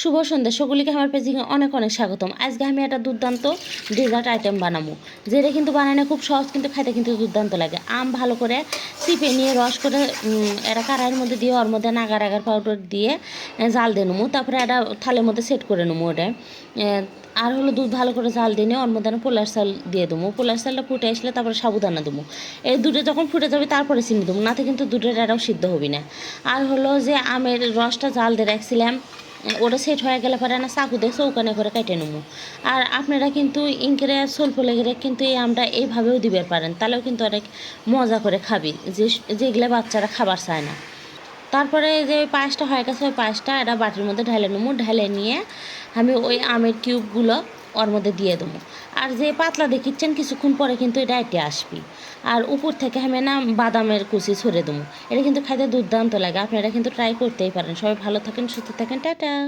শুভ সন্ধ্যা। সকলকে আমার পেজে অনেক অনেক স্বাগতম। আজকে আমি একটা দুর্দান্ত ডেজার্ট আইটেম বানাবো। যেটা কিন্তু বানানো খুব সহজ, কিন্তু খাইতে কিন্তু দুর্দান্ত লাগে। আম ভালো করে চিপে নিয়ে রস করে এটা কড়াইয়ের মধ্যে দিয়ে, ওর মধ্যে নাগার আগার পাউডার দিয়ে জাল দিয়ে নেব। তারপরে এটা থালের মধ্যে সেট করে নেব ওটা। আর হলো দুধ ভালো করে জাল দিয়ে নিয়ে, ওর মধ্যে পোলার চাল দিয়ে দেবো। পোলার চালটা ফুটে আসলে তারপরে সাবুদানা দেবো। এই দুটো যখন ফুটে যাবে, তারপরে চিনি দেবো। নাতে কিন্তু দুধের এটাও সিদ্ধ হবে না। আর হলো যে আমের রসটা জাল দিয়ে রাখছিলাম ওটা সেট হয়ে গেলে পরে না চাকু দিয়ে চৌকানে করে কেটে নেব। আর আপনারা কিন্তু ইনকেরে সল্প লেগে কিন্তু এই আমটা এইভাবেও দিবে পারেন, তাহলেও কিন্তু অনেক মজা করে খাবি, যে যেগুলো বাচ্চারা খাবার চায় না। তারপরে যে ওই পায়েসটা হয়ে গেছে, ওই পায়েসটা এটা বাটির মধ্যে ঢেলে নেব, ঢেলে নিয়ে আমি ওই আমের কিউবগুলো ওর মধ্যে দিয়ে দেবো। আর যে পাতলা দেখিচ্ছেন, কিছুক্ষণ পরে কিন্তু এটা এটি আসবি। আর উপর থেকে আমি না বাদামের কুচি ছড়ে দেবো। এটা কিন্তু খাইতে দুর্দান্ত লাগে। আপনারা কিন্তু ট্রাই করতেই পারেন। সবাই ভালো থাকেন, সুস্থ থাকেন। টাটা!